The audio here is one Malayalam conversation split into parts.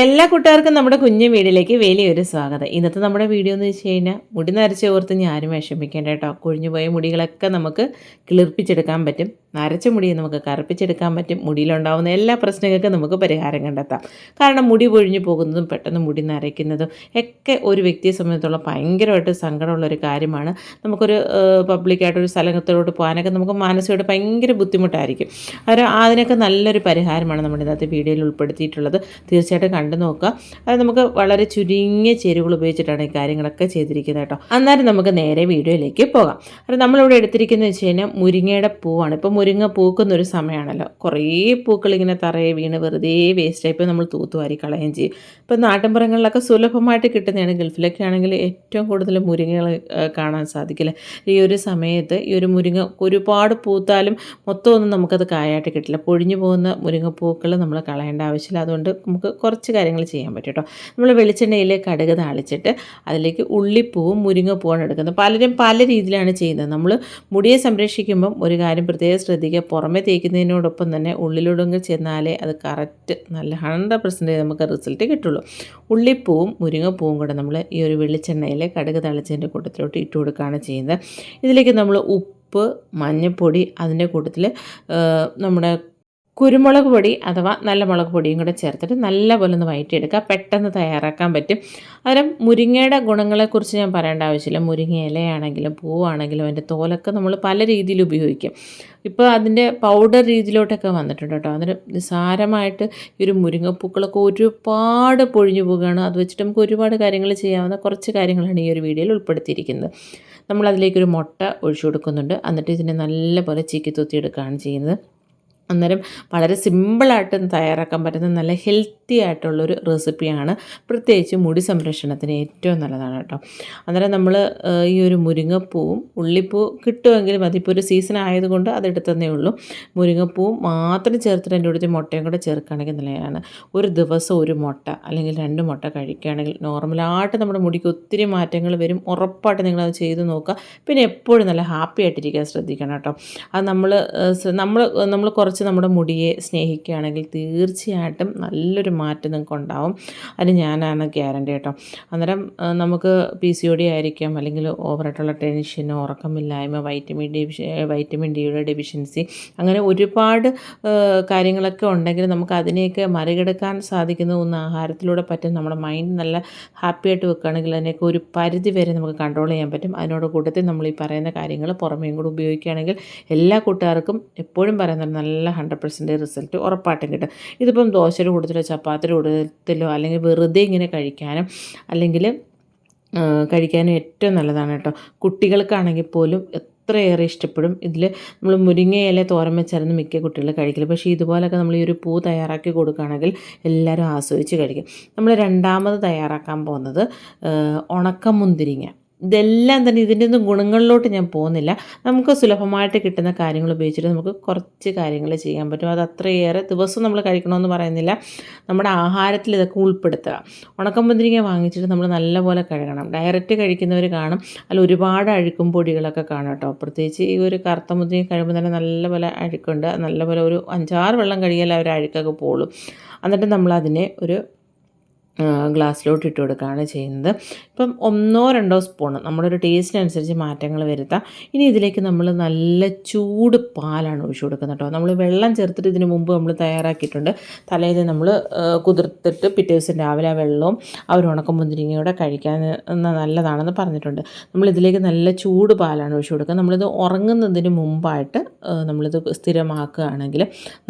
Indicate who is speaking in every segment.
Speaker 1: എല്ലാ കൂട്ടുകാർക്കും നമ്മുടെ കുഞ്ഞു വീടിലേക്ക് വലിയൊരു സ്വാഗതം. ഇന്നത്തെ നമ്മുടെ വീഡിയോ എന്ന് വെച്ച് കഴിഞ്ഞാൽ മുടി നരച്ച് ഓർത്ത് ഞാനും വിഷമിക്കേണ്ട കേട്ടോ. കൊഴിഞ്ഞു പോയ മുടികളൊക്കെ നമുക്ക് കിളിർപ്പിച്ചെടുക്കാൻ പറ്റും. നരച്ച മുടിയെ നമുക്ക് കറുപ്പിച്ചെടുക്കാൻ പറ്റും. മുടിയിലുണ്ടാകുന്ന എല്ലാ പ്രശ്നങ്ങൾക്കും നമുക്ക് പരിഹാരം കണ്ടെത്താം. കാരണം മുടി പൊഴിഞ്ഞു പോകുന്നതും പെട്ടെന്ന് മുടി നരയ്ക്കുന്നതും ഒക്കെ ഒരു വ്യക്തിയെ സംബന്ധിച്ചുള്ള ഭയങ്കരമായിട്ട് സങ്കടമുള്ള ഒരു കാര്യമാണ്. നമുക്കൊരു പബ്ലിക്കായിട്ടൊരു സ്ഥലത്തോട്ട് പോകാനൊക്കെ നമുക്ക് മാനസികമായിട്ട് ഭയങ്കര ബുദ്ധിമുട്ടായിരിക്കും. അവർ അതിനൊക്കെ നല്ലൊരു പരിഹാരമാണ് നമ്മുടെ ഇന്നത്തെ വീഡിയോയിൽ ഉൾപ്പെടുത്തിയിട്ടുള്ളത്. തീർച്ചയായിട്ടും കണ്ടു നോക്കുക. അത് നമുക്ക് വളരെ ചുരുങ്ങിയ ചേരുവകൾ ഉപയോഗിച്ചിട്ടാണ് ഈ കാര്യങ്ങളൊക്കെ ചെയ്തിരിക്കുന്നത് കേട്ടോ. അന്നേരം നമുക്ക് നേരെ വീഡിയോയിലേക്ക് പോകാം. അത് നമ്മളിവിടെ എടുത്തിരിക്കുന്നത് വെച്ച് കഴിഞ്ഞാൽ മുരിങ്ങയുടെ പൂവാണ്. ഇപ്പോൾ മുരിങ്ങ പൂക്കുന്നൊരു സമയമാണല്ലോ കുറേ പൂക്കൾ ഇങ്ങനെ തറയെ വീണ് വെറുതെ വേസ്റ്റായി പോയി നമ്മൾ തൂത്തുവാരി കളയുകയും ചെയ്യും. ഇപ്പോൾ നാട്ടിൻപുറങ്ങളിലൊക്കെ സുലഭമായിട്ട് കിട്ടുന്നതാണ് ഗൾഫിലൊക്കെ ആണെങ്കിൽ ഏറ്റവും കൂടുതൽ മുരിങ്ങകൾ കാണാൻ സാധിക്കില്ല? ഈ ഒരു സമയത്ത് ഈ ഒരു മുരിങ്ങ ഒരുപാട് പൂത്താലും മൊത്തമൊന്നും നമുക്കത് കായായിട്ട് കിട്ടില്ല. പൊഴിഞ്ഞു പോകുന്ന മുരിങ്ങ മുരിങ്ങപ്പൂക്കൾ നമ്മൾ കളയേണ്ട ആവശ്യമില്ല. അതുകൊണ്ട് നമുക്ക് കുറച്ച് കാര്യങ്ങൾ ചെയ്യാൻ പറ്റും കേട്ടോ. നമ്മൾ വെളിച്ചെണ്ണയിൽ കടുക് താളിച്ചിട്ട് അതിലേക്ക് ഉള്ളിപ്പൂവും മുരിങ്ങപ്പൂവാണ് എടുക്കുന്നത്. പലരും പല രീതിയിലാണ് ചെയ്യുന്നത്. നമ്മൾ മുടിയെ സംരക്ഷിക്കുമ്പം ഒരു കാര്യം പ്രത്യേകം പുറമെ തേക്കുന്നതിനോടൊപ്പം തന്നെ ഉള്ളിലൊടുങ്ങി ചെന്നാലേ അത് കറക്റ്റ് നല്ല ഹൺഡ്രഡ് പെർസെന്റേജ് നമുക്ക് റിസൾട്ട് കിട്ടുള്ളൂ. ഉള്ളിപ്പൂവും മുരിങ്ങപ്പൂവും കൂടെ നമ്മൾ ഈ ഒരു വെളിച്ചെണ്ണയിൽ കടുക് തളിച്ചതിന്റെ കൂട്ടത്തിലോട്ട് ഇട്ട് കൊടുക്കുകയാണ് ചെയ്യുന്നത്. ഇതിലേക്ക് നമ്മൾ ഉപ്പ് മഞ്ഞൾപ്പൊടി അതിന്റെ കൂട്ടത്തിൽ നമ്മുടെ കുരുമുളക് പൊടി അഥവാ നല്ല മുളക് പൊടിയും കൂടെ ചേർത്തിട്ട് നല്ലപോലെ ഒന്ന് വയറ്റിയെടുക്കുക. പെട്ടെന്ന് തയ്യാറാക്കാൻ പറ്റും. അന്നേരം മുരിങ്ങയുടെ ഗുണങ്ങളെക്കുറിച്ച് ഞാൻ പറയേണ്ട ആവശ്യമില്ല. മുരിങ്ങ ഇലയാണെങ്കിലും പൂവാണെങ്കിലും അതിന്റെ തോലൊക്കെ നമ്മൾ പല രീതിയിൽ ഉപയോഗിക്കും. ഇപ്പോൾ അതിന്റെ പൗഡർ രീതിയിലോട്ടൊക്കെ വന്നിട്ടുണ്ട് കേട്ടോ. അതിന് നിസ്സാരമായിട്ട് ഈ ഒരു മുരിങ്ങപ്പൂക്കളൊക്കെ ഒരുപാട് പൊഴിഞ്ഞു പോവുകയാണ്. അത് വെച്ചിട്ട് നമുക്ക് ഒരുപാട് കാര്യങ്ങൾ ചെയ്യാവുന്ന കുറച്ച് കാര്യങ്ങളാണ് ഈ ഒരു വീഡിയോയിൽ ഉൾപ്പെടുത്തിയിരിക്കുന്നത്. നമ്മളതിലേക്കൊരു മുട്ട ഒഴിച്ചു കൊടുക്കുന്നുണ്ട്. എന്നിട്ട് ഇതിനെ നല്ലപോലെ ചീക്കി തുത്തിയെടുക്കുകയാണ് ചെയ്യുന്നത്. അന്നേരം വളരെ സിമ്പിളായിട്ട് തയ്യാറാക്കാൻ പറ്റുന്ന നല്ല ഹെൽത്തി ആയിട്ടുള്ളൊരു റെസിപ്പിയാണ്. പ്രത്യേകിച്ച് മുടി സംരക്ഷണത്തിന് ഏറ്റവും നല്ലതാണ് കേട്ടോ. അന്നേരം നമ്മൾ ഈ ഒരു മുരിങ്ങപ്പൂവും ഉള്ളിപ്പൂ കിട്ടുമെങ്കിലും അതിപ്പോൾ ഒരു സീസൺ ആയതുകൊണ്ട് അതെടുത്തതേ ഉള്ളൂ. മുരിങ്ങപ്പൂവും മാത്രം ചേർത്തിട്ട് എന്റെ കൂടുതൽ മുട്ടയും കൂടെ ചേർക്കുകയാണെങ്കിൽ നല്ലതാണ്. ഒരു ദിവസം ഒരു മുട്ട അല്ലെങ്കിൽ രണ്ട് മുട്ട കഴിക്കുകയാണെങ്കിൽ നോർമലായിട്ട് നമ്മുടെ മുടിക്ക് ഒത്തിരി മാറ്റങ്ങൾ വരും. ഉറപ്പായിട്ട് നിങ്ങളത് ചെയ്ത് നോക്കുക. പിന്നെ എപ്പോഴും നല്ല ഹാപ്പി ആയിട്ടിരിക്കാൻ ശ്രദ്ധിക്കണം കേട്ടോ. അത് നമ്മൾ നമ്മൾ നമ്മൾ കുറച്ച് നമ്മുടെ മുടിയെ സ്നേഹിക്കുകയാണെങ്കിൽ തീർച്ചയായിട്ടും നല്ലൊരു മാറ്റം നിങ്ങൾക്ക് ഉണ്ടാവും. അത് ഞാനാണ് ഗ്യാരണ്ടി കേട്ടോ. അന്നേരം നമുക്ക് പി സി ഒ ഡി ആയിരിക്കാം. അല്ലെങ്കിൽ ഓവറായിട്ടുള്ള ടെൻഷൻ ഉറക്കമില്ലായ്മ വൈറ്റമിൻ ഡി വൈറ്റമിൻ ഡിയുടെ ഡെഫിഷ്യൻസി അങ്ങനെ ഒരുപാട് കാര്യങ്ങളൊക്കെ ഉണ്ടെങ്കിൽ നമുക്ക് അതിനെയൊക്കെ മറികടക്കാൻ സാധിക്കുന്ന ഒന്ന് ആഹാരത്തിലൂടെ പറ്റും. നമ്മുടെ മൈൻഡ് നല്ല ഹാപ്പി ആയിട്ട് വെക്കുകയാണെങ്കിൽ അതിനെയൊക്കെ ഒരു പരിധി വരെ നമുക്ക് കൺട്രോൾ ചെയ്യാൻ പറ്റും. അതിനോട് കൂട്ടത്തിൽ നമ്മൾ ഈ പറയുന്ന കാര്യങ്ങൾ പുറമേയും കൂടെ ഉപയോഗിക്കുകയാണെങ്കിൽ എല്ലാ കൂട്ടുകാർക്കും എപ്പോഴും പറയുന്ന നല്ല നല്ല ഹൺഡ്രഡ് പെർസെന്റേജ് റിസൾട്ട് ഉറപ്പായിട്ടും കിട്ടും. ഇതിപ്പം ദോശയുടെ കൂട്ടത്തിലോ ചപ്പാത്തിയുടെ അല്ലെങ്കിൽ വെറുതെ ഇങ്ങനെ കഴിക്കാനും അല്ലെങ്കിൽ കഴിക്കാനും ഏറ്റവും നല്ലതാണ് കേട്ടോ. കുട്ടികൾക്കാണെങ്കിൽ പോലും അത്രയേറെ ഇഷ്ടപ്പെടും. ഇതിൽ നമ്മൾ മുരിങ്ങയില തോരൻ വെച്ചായിരുന്നു മിക്ക കുട്ടികൾ കഴിക്കില്ല പക്ഷേ ഇതുപോലൊക്കെ നമ്മൾ ഈ ഒരു പൂ തയ്യാറാക്കി കൊടുക്കുകയാണെങ്കിൽ എല്ലാവരും ആസ്വദിച്ച് കഴിക്കും. നമ്മൾ രണ്ടാമത് തയ്യാറാക്കാൻ പോകുന്നത് ഉണക്കമുന്തിരിങ്ങ. ഇതെല്ലാം തന്നെ ഇതിന്റെ ഒന്നും ഗുണങ്ങളിലോട്ട് ഞാൻ പോകുന്നില്ല. നമുക്ക് സുലഭമായിട്ട് കിട്ടുന്ന കാര്യങ്ങൾ ഉപയോഗിച്ചിട്ട് നമുക്ക് കുറച്ച് കാര്യങ്ങൾ ചെയ്യാൻ പറ്റും. അത് അത്രയേറെ ദിവസം നമ്മൾ കഴിക്കണമെന്ന് പറയുന്നില്ല. നമ്മുടെ ആഹാരത്തിൽ ഇതൊക്കെ ഉൾപ്പെടുത്തുക. ഉണക്കമ്പന്തിരിങ്ങ വാങ്ങിച്ചിട്ട് നമ്മൾ നല്ലപോലെ കഴുകണം. ഡയറക്റ്റ് കഴിക്കുന്നവർ കാണും. അല്ല ഒരുപാട് അഴുക്കും പൊടികളൊക്കെ കാണും കേട്ടോ. പ്രത്യേകിച്ച് ഈ ഒരു കറുത്ത മുന്തിരിങ്ങ കഴിയുമ്പോൾ തന്നെ നല്ലപോലെ അഴുക്കുണ്ട്. നല്ലപോലെ ഒരു അഞ്ചാറ് വെള്ളം കഴിയാൽ അവർ അഴുക്കൊക്കെ പോളും. എന്നിട്ട് നമ്മളതിനെ ഒരു ഗ്ലാസ്സിലോട്ട് ഇട്ട് കൊടുക്കുകയാണ് ചെയ്യുന്നത്. ഇപ്പം ഒന്നോ രണ്ടോ സ്പൂൺ നമ്മുടെ ഒരു ടേസ്റ്റിനനുസരിച്ച് മാറ്റങ്ങൾ വരുത്താം. ഇനി ഇതിലേക്ക് നമ്മൾ നല്ല ചൂട് പാലാണ് ഒഴിച്ചു കൊടുക്കുന്നത് കേട്ടോ. നമ്മൾ വെള്ളം ചേർത്തിട്ട് ഇതിന് മുമ്പ് നമ്മൾ തയ്യാറാക്കിയിട്ടുണ്ട്. തലേന്ന് നമ്മൾ കുതിർത്തിട്ട് പിറ്റേ ദിവസം രാവിലെ ആ വെള്ളവും ആ ഒരു ഉണക്കമുന്തിരിങ്ങയോടെ കഴിക്കാൻ നല്ലതാണെന്ന് പറഞ്ഞിട്ടുണ്ട്. നമ്മൾ ഇതിലേക്ക് നല്ല ചൂട് പാലാണ് ഒഴിച്ചു കൊടുക്കുക നമ്മളിത് ഉറങ്ങുന്നതിന് മുമ്പായിട്ട് നമ്മളിത് സ്ഥിരമാക്കുകയാണെങ്കിൽ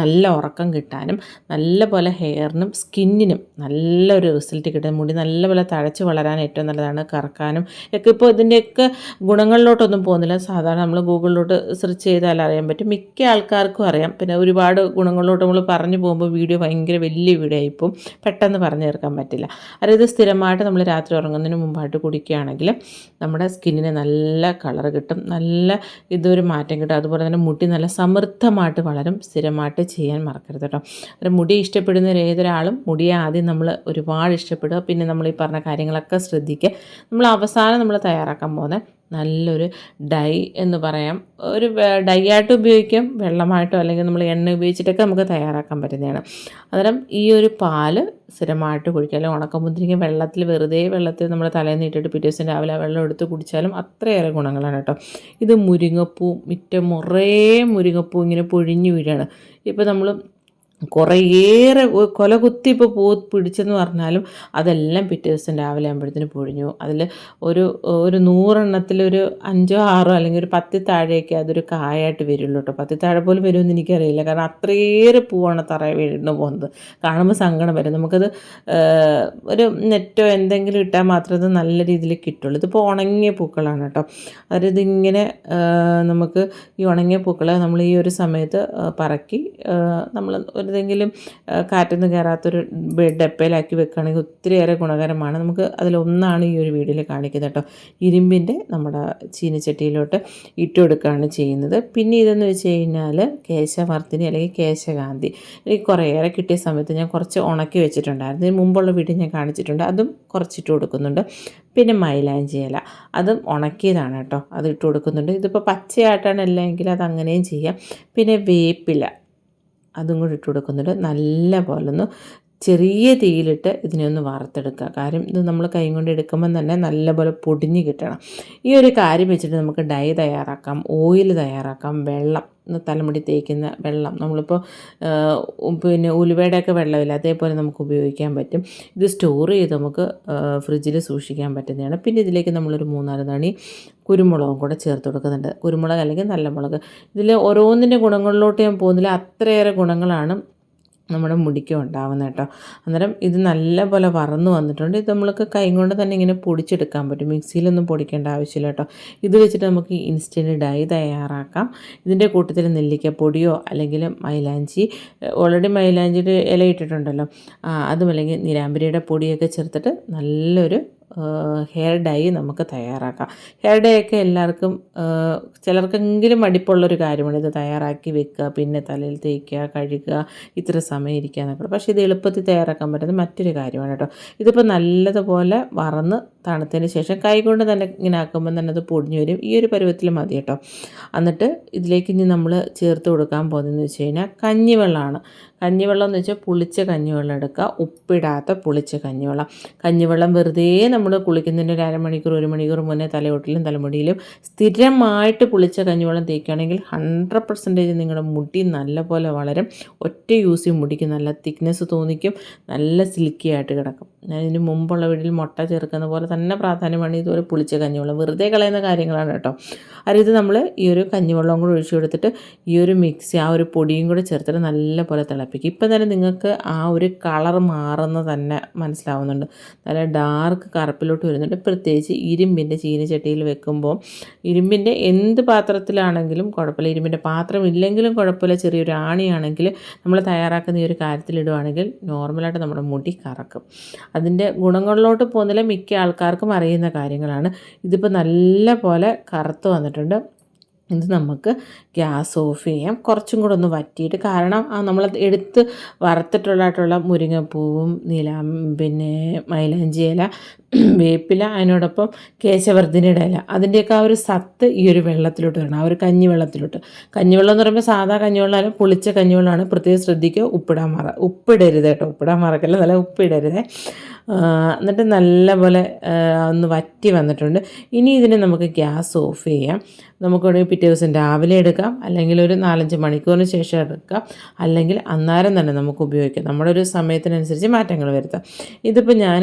Speaker 1: നല്ല ഉറക്കം കിട്ടാനും നല്ല പോലെ ഹെയറിനും സ്കിന്നിനും നല്ലൊരു റിസൾട്ട് കിട്ടും മുടി നല്ലപോലെ തഴച്ച് വളരാൻ ഏറ്റവും നല്ലതാണ് കറക്കാനും ഒക്കെ. ഇപ്പോൾ ഇതിന്റെയൊക്കെ ഗുണങ്ങളിലോട്ടൊന്നും പോകുന്നില്ല. സാധാരണ നമ്മൾ ഗൂഗിളിലോട്ട് സെർച്ച് ചെയ്താൽ അറിയാൻ പറ്റും. മിക്ക ആൾക്കാർക്കും അറിയാം. പിന്നെ ഒരുപാട് ഗുണങ്ങളിലോട്ട് നമ്മൾ പറഞ്ഞു പോകുമ്പോൾ വീഡിയോ ഭയങ്കര വലിയ വീഡിയോ ആയിപ്പോൾ പെട്ടെന്ന് പറഞ്ഞു തീർക്കാൻ പറ്റില്ല. അതായത് സ്ഥിരമായിട്ട് നമ്മൾ രാത്രി ഉറങ്ങുന്നതിന് മുമ്പായിട്ട് കുടിക്കുകയാണെങ്കിൽ നമ്മുടെ സ്കിന്നിന് നല്ല കളർ കിട്ടും. നല്ല ഇതൊരു മാറ്റം കിട്ടും. അതുപോലെ തന്നെ മുടി നല്ല സമൃദ്ധമായിട്ട് വളരും സ്ഥിരമായിട്ട് ചെയ്യാൻ മറക്കരുത് കേട്ടോ മുടി ഇഷ്ടപ്പെടുന്ന ഏതൊരാളും മുടിയെ ആദ്യം നമ്മൾ ഒരുപാട് ഇഷ്ടപ്പെടുക പിന്നെ നമ്മൾ ഈ പറഞ്ഞ കാര്യങ്ങളൊക്കെ ശ്രദ്ധിക്കുക. നമ്മൾ അവസാനം നമ്മൾ തയ്യാറാക്കാൻ പോകുന്നത് നല്ലൊരു ഡൈ എന്ന് പറയാം. ഒരു ഡൈ ആയിട്ട് ഉപയോഗിക്കാം വെള്ളമായിട്ടോ അല്ലെങ്കിൽ നമ്മൾ എണ്ണ ഉപയോഗിച്ചിട്ടൊക്കെ നമുക്ക് തയ്യാറാക്കാൻ പറ്റുന്നതാണ്. അന്നേരം ഈ ഒരു പാൽ സ്ഥിരമായിട്ട് കുടിക്കുക. അല്ലെങ്കിൽ ഉണക്കമുന്തിരിക്കും വെള്ളത്തിൽ വെറുതെ വെള്ളത്തിൽ നമ്മൾ തലേന്ന് ഇട്ടിട്ട് പിറ്റേ ദിവസം രാവിലെ വെള്ളം എടുത്ത് കുടിച്ചാലും അത്രയേറെ ഗുണങ്ങളാണ് കേട്ടോ. ഇത് മുരിങ്ങപ്പൂ മിറ്റം മുറേ മുരിങ്ങപ്പൂ ഇങ്ങനെ പൊഴിഞ്ഞു വീഴാണ്. ഇപ്പോൾ നമ്മൾ കുറേയേറെ കൊലകുത്തി കൊല കുത്തി ഇപ്പോൾ പൂ പിടിച്ചെന്ന് പറഞ്ഞാലും അതെല്ലാം പിറ്റേ ദിവസം രാവിലെ ആകുമ്പോഴത്തേന് പൊഴിഞ്ഞു. അതിൽ ഒരു ഒരു നൂറെണ്ണത്തിൽ ഒരു അഞ്ചോ ആറോ അല്ലെങ്കിൽ ഒരു പത്തി താഴെയൊക്കെ അതൊരു കായായിട്ട് വരുള്ളൂ കേട്ടോ. പത്തി താഴെ പോലും വരുമെന്ന് എനിക്കറിയില്ല. കാരണം അത്രയേറെ പൂവാണ് തറ വീഴുന്നു പോകുന്നത് കാണുമ്പോൾ സങ്കടം വരും. നമുക്കത് ഒരു നെറ്റോ എന്തെങ്കിലും ഇട്ടാൽ മാത്രമേ അത് നല്ല രീതിയിൽ കിട്ടുള്ളൂ. ഇതിപ്പോൾ ഉണങ്ങിയ പൂക്കളാണ് കേട്ടോ. അതായത് ഇതിങ്ങനെ നമുക്ക് ഈ ഉണങ്ങിയ പൂക്കളെ നമ്മൾ ഈ ഒരു സമയത്ത് പറക്കി നമ്മൾ ഏതെങ്കിലും ഏഹ്, കാറ്റൊന്നും കയറാത്തൊരു ഡെപ്പയിലാക്കി വെക്കുകയാണെങ്കിൽ ഒത്തിരിയേറെ ഗുണകരമാണ്. നമുക്ക് അതിലൊന്നാണ് ഈ ഒരു വീഡിയോയിൽ കാണിക്കുന്നത് കേട്ടോ. ഇരുമ്പിന്റെ നമ്മുടെ ചീനിച്ചട്ടിയിലോട്ട് ഇട്ട് കൊടുക്കുകയാണ് ചെയ്യുന്നത്. പിന്നെ ഇതെന്ന് വെച്ച് കഴിഞ്ഞാൽ കേശവർത്തിനി അല്ലെങ്കിൽ കേശകാന്തി. എനിക്ക് കുറേയേറെ കിട്ടിയ സമയത്ത് ഞാൻ കുറച്ച് ഉണക്കി വെച്ചിട്ടുണ്ടായിരുന്നു. ഇതിന് മുമ്പുള്ള വീഡിയോ ഞാൻ കാണിച്ചിട്ടുണ്ട്. അതും കുറച്ചിട്ട് കൊടുക്കുന്നുണ്ട്. പിന്നെ മൈലാഞ്ചി ഇല. അതും ഉണക്കിയതാണ് കേട്ടോ. അത് ഇട്ട് കൊടുക്കുന്നുണ്ട്. ഇതിപ്പോൾ പച്ചയായിട്ടാണ് അല്ലെങ്കിൽ അത് അങ്ങനെയും ചെയ്യാം. പിന്നെ വേപ്പില. അതും കൂടി ഇട്ട് കൊടുക്കുന്നുണ്ട്. നല്ല പോലെ ഒന്ന് ചെറിയ തീയിലിട്ട് ഇതിനെ ഒന്ന് വറുത്തെടുക്കുക. കാര്യം ഇത് നമ്മൾ കൈ കൊണ്ട് എടുക്കുമ്പം തന്നെ നല്ലപോലെ പൊടിഞ്ഞ് കിട്ടണം. ഈ ഒരു കാര്യം വെച്ചിട്ട് നമുക്ക് ഡൈ തയ്യാറാക്കാം ഓയിൽ തയ്യാറാക്കാം വെള്ളം തലമുടി തേക്കുന്ന വെള്ളം. നമ്മളിപ്പോൾ പിന്നെ ഉലുവയുടെയൊക്കെ വെള്ളമില്ല അതേപോലെ നമുക്ക് ഉപയോഗിക്കാൻ പറ്റും. ഇത് സ്റ്റോർ ചെയ്ത് നമുക്ക് ഫ്രിഡ്ജിൽ സൂക്ഷിക്കാൻ പറ്റുന്നതാണ്. പിന്നെ ഇതിലേക്ക് നമ്മളൊരു മൂന്നാൽ തണി കുരുമുളകും കൂടെ ചേർത്ത് കൊടുക്കുന്നുണ്ട്. കുരുമുളക് അല്ലെങ്കിൽ നല്ല മുളക്. ഇതിൽ ഓരോന്നിന്റെ ഗുണങ്ങളിലോട്ട് ഞാൻ പോകുന്നില്ല. അത്രയേറെ ഗുണങ്ങളാണ് നമ്മുടെ മുടിക്ക് ഉണ്ടാവുന്ന കേട്ടോ. അന്നേരം ഇത് നല്ല നല്ലപോലെ വറന്ന് വന്നിട്ടുണ്ട്. ഇത് നമ്മൾക്ക് കൈ കൊണ്ട് തന്നെ ഇങ്ങനെ പൊടിച്ചെടുക്കാൻ പറ്റും. മിക്സിയിലൊന്നും പൊടിക്കേണ്ട ആവശ്യമില്ല കേട്ടോ. ഇത് വെച്ചിട്ട് നമുക്ക് ഇൻസ്റ്റന്റ് ഡൈ തയ്യാറാക്കാം. ഇതിന്റെ കൂട്ടത്തിൽ നെല്ലിക്കപ്പൊടിയോ അല്ലെങ്കിൽ മൈലാഞ്ചി ഓൾറെഡി മൈലാഞ്ചിയുടെ ഇല ഇട്ടിട്ടുണ്ടല്ലോ. അതും അല്ലെങ്കിൽ നിരാമ്പരിയുടെ പൊടിയൊക്കെ ചേർത്തിട്ട് നല്ലൊരു ഹെയർ ഡൈ നമുക്ക് തയ്യാറാക്കാം. ഹെയർ ഡൈ ഒക്കെ എല്ലാവർക്കും ചിലർക്കെങ്കിലും മടിപ്പുള്ളൊരു കാര്യമാണ്. ഇത് തയ്യാറാക്കി വെക്കുക പിന്നെ തലയിൽ തേക്കുക കഴുകുക ഇത്ര സമയം ഇരിക്കുക എന്നൊക്കെ പക്ഷേ ഇത് എളുപ്പത്തിൽ തയ്യാറാക്കാൻ പറ്റുന്ന മറ്റൊരു കാര്യമാണ് കേട്ടോ. ഇതിപ്പോൾ നല്ലതുപോലെ വറന്ന് തണുത്തതിന് ശേഷം കൈ കൊണ്ട് തന്നെ ഇങ്ങനെ ആക്കുമ്പോൾ തന്നെ അത് പൊടിഞ്ഞു വരും. ഈ ഒരു പരുവത്തിൽ മതി കേട്ടോ. എന്നിട്ട് ഇതിലേക്ക് ഇനി നമ്മൾ ചേർത്ത് കൊടുക്കാൻ പോകുന്നതെന്ന് വെച്ച് കഴിഞ്ഞാൽ കഞ്ഞിവെള്ളമാണ്. കഞ്ഞിവെള്ളം എന്ന് വെച്ചാൽ പുളിച്ച കഞ്ഞിവെള്ളം എടുക്കുക. ഉപ്പിടാത്ത പുളിച്ച കഞ്ഞിവെള്ളം. കഞ്ഞിവെള്ളം വെറുതെ നമ്മൾ കുളിക്കുന്നതിന് ഒരു അരമണിക്കൂർ ഒരു മണിക്കൂർ മുന്നേ തലയോട്ടിലും തലമുടിയിലും സ്ഥിരമായിട്ട് പുളിച്ച കഞ്ഞിവെള്ളം തേക്കുകയാണെങ്കിൽ ഹൺഡ്രഡ് പെർസെന്റേജ് നിങ്ങളുടെ മുടി നല്ലപോലെ വളരും. ഒറ്റ യൂസ് ചെയ്യും മുടിക്ക് നല്ല തിക്നെസ് തോന്നിക്കും. നല്ല സിൽക്കി ആയിട്ട് കിടക്കും. ഇതിന് മുമ്പുള്ള വീട്ടിൽ മുട്ട ചേർക്കുന്ന പോലെ തന്നെ പ്രാധാന്യമാണ് ഇതുപോലെ പുളിച്ച കഞ്ഞിവെള്ളം. വെറുതെ കളയുന്ന കാര്യങ്ങളാണ് കേട്ടോ. അതായത് നമ്മൾ ഈ ഒരു കഞ്ഞിവെള്ളം കൂടെ ഒഴിച്ചു കൊടുത്തിട്ട് ഈ ഒരു മിക്സി ആ ഒരു പൊടിയും കൂടെ ചേർത്തിട്ട് നല്ല പോലെ തിളപ്പിക്കും. ഇപ്പം തന്നെ നിങ്ങൾക്ക് ആ ഒരു കളർ മാറുന്ന തന്നെ മനസ്സിലാവുന്നുണ്ട്. നല്ല ഡാർക്ക് കറുപ്പിലോട്ട് വരുന്നുണ്ട്. പ്രത്യേകിച്ച് ഇരുമ്പിന്റെ ചീനച്ചട്ടിയിൽ വെക്കുമ്പോൾ ഇരുമ്പിന്റെ എന്ത് പാത്രത്തിലാണെങ്കിലും കുഴപ്പമില്ല. ഇരുമ്പിന്റെ പാത്രം ഇല്ലെങ്കിലും കുഴപ്പമില്ല. ചെറിയൊരു ആണിയാണെങ്കിൽ നമ്മൾ തയ്യാറാക്കുന്ന ഈ ഒരു കാര്യത്തിലിടുവാണെങ്കിൽ നോർമലായിട്ട് നമ്മുടെ മുടി കറക്കും. അതിന്റെ ഗുണങ്ങളിലോട്ട് പോകുന്നില്ല മിക്ക ആൾക്കാർക്കും അറിയുന്ന കാര്യങ്ങളാണ്. ഇതിപ്പോൾ നല്ല പോലെ കറുത്ത് വന്നിട്ടുണ്ട്. ഇത് നമുക്ക് ഗ്യാസ് ഓഫ് ചെയ്യാം. കുറച്ചും കൂടെ ഒന്ന് വറ്റിയിട്ട് കാരണം നമ്മൾ എടുത്ത് വറുത്തിട്ടുള്ളതായിട്ടുള്ള മുരിങ്ങപ്പൂവും നില പിന്നെ മൈലാഞ്ചി ഇല വേപ്പില അതിനോടൊപ്പം കേശവർദ്ധിനിയുടെ ഇല. അതിന്റെയൊക്കെ ആ ഒരു സത്ത് ഈ ഒരു വെള്ളത്തിലോട്ട് വരണം. ആ ഒരു കഞ്ഞിവെള്ളത്തിലോട്ട്. കഞ്ഞിവെള്ളം എന്ന് പറയുമ്പോൾ സാധാ കഞ്ഞിവെള്ളമല്ല പുളിച്ച കഞ്ഞിവെള്ളമാണ്. പ്രത്യേകം ശ്രദ്ധിക്കുക ഉപ്പിടാൻ മറ ഉപ്പിടരുത് കേട്ടോ. ഉപ്പിടാൻ മറക്കല്ല നല്ല ഉപ്പിടരുത്. എന്നിട്ട് നല്ലപോലെ പോലെ ഒന്ന് വറ്റി വന്നിട്ടുണ്ട്. ഇനി ഇതിനെ നമുക്ക് ഗ്യാസ് ഓഫ് ചെയ്യാം. നമുക്ക് വേണമെങ്കിൽ പിറ്റേ ദിവസം രാവിലെ എടുക്കാം. അല്ലെങ്കിൽ ഒരു നാലഞ്ച് മണിക്കൂറിന് ശേഷം എടുക്കാം. അല്ലെങ്കിൽ അന്നേരം തന്നെ നമുക്ക് ഉപയോഗിക്കാം. നമ്മുടെ ഒരു സമയത്തിനനുസരിച്ച് മാറ്റങ്ങൾ വരുത്താം. ഇതിപ്പോൾ ഞാൻ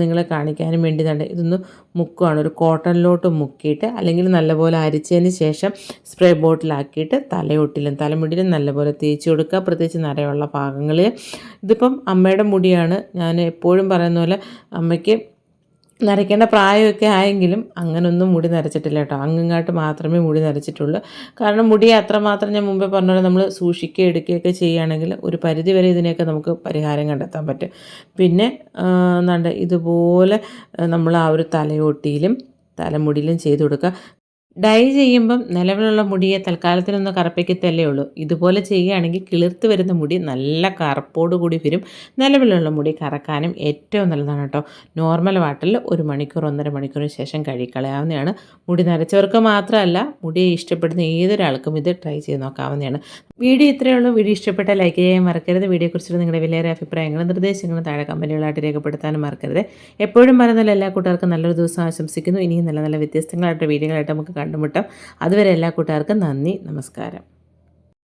Speaker 1: നിങ്ങളെ കാണിക്കാനും വേണ്ടി തന്നെ ഇതൊന്ന് മുക്കുവാണ്. ഒരു കോട്ടണിലോട്ട് മുക്കിയിട്ട് അല്ലെങ്കിൽ നല്ലപോലെ അരിച്ചതിന് ശേഷം സ്പ്രേ ബോട്ടിലാക്കിയിട്ട് തലയൊട്ടിലും തലമുടിയിലും നല്ലപോലെ തേച്ച് കൊടുക്കുക. പ്രത്യേകിച്ച് നിറയുള്ള ഭാഗങ്ങളിൽ ഇതിപ്പം അമ്മയുടെ മുടിയാണ്. ഞാൻ എപ്പോഴും പറയുന്ന പോലെ അമ്മയ്ക്ക് നരയ്ക്കേണ്ട പ്രായമൊക്കെ ആയെങ്കിലും അങ്ങനൊന്നും മുടി നരച്ചിട്ടില്ല കേട്ടോ. അങ്ങങ്ങാട്ട് മാത്രമേ മുടി നരച്ചിട്ടുള്ളൂ. കാരണം മുടി അത്രമാത്രം ഞാൻ മുമ്പേ പറഞ്ഞ പോലെ നമ്മൾ സൂക്ഷിക്കുക എടുക്കുകയൊക്കെ ചെയ്യുകയാണെങ്കിൽ ഒരു പരിധി വരെ ഇതിനെയൊക്കെ നമുക്ക് പരിഹാരം കണ്ടെത്താൻ പറ്റും. പിന്നെ എന്താണ്ട് ഇതുപോലെ നമ്മൾ ആ ഒരു തലയോട്ടിയിലും തലമുടിയിലും ചെയ്ത് കൊടുക്കുക. ഡൈ ചെയ്യുമ്പം നിലവിലുള്ള മുടിയെ തൽക്കാലത്തിനൊന്ന് കറുപ്പിക്കത്തല്ലേ ഉള്ളൂ. ഇതുപോലെ ചെയ്യുകയാണെങ്കിൽ കിളിർത്ത് വരുന്ന മുടി നല്ല കറുപ്പോട് കൂടി വരും. നിലവിലുള്ള മുടി കറക്കാനും ഏറ്റവും നല്ലതാണ് കേട്ടോ. നോർമൽ വാട്ടറിൽ ഒരു മണിക്കൂർ ഒന്നര മണിക്കൂറിന് ശേഷം കഴുകിക്കളയാവുന്നതാണ്. മുടി നരച്ചവർക്ക് മാത്രമല്ല മുടിയെ ഇഷ്ടപ്പെടുന്ന ഏതൊരാൾക്കും ഇത് ട്രൈ ചെയ്ത് നോക്കാവുന്നതാണ്. വീഡിയോ ഇത്രയേ ഉള്ളൂ. വീഡിയോ ഇഷ്ടപ്പെട്ട ലൈക്ക് ചെയ്യാൻ മറക്കരുത്. വീഡിയോയെക്കുറിച്ചുള്ള നിങ്ങളുടെ വിലയേറെ അഭിപ്രായങ്ങളും നിർദ്ദേശങ്ങളും താഴെ കമ്പനികളായിട്ട് രേഖപ്പെടുത്താനും മറക്കരുത്. എപ്പോഴും പറയുന്ന എല്ലാ കൂട്ടുകാർക്കും നല്ലൊരു ദിവസം ആശംസിക്കുന്നു. ഇനിയും നല്ല നല്ല വ്യത്യസ്തങ്ങളായിട്ട് വീഡിയോകളായിട്ട് നമുക്ക് കണ്ടുമുട്ടാം. അതുവരെ എല്ലാ കൂട്ടുകാർക്കും നന്ദി. നമസ്കാരം.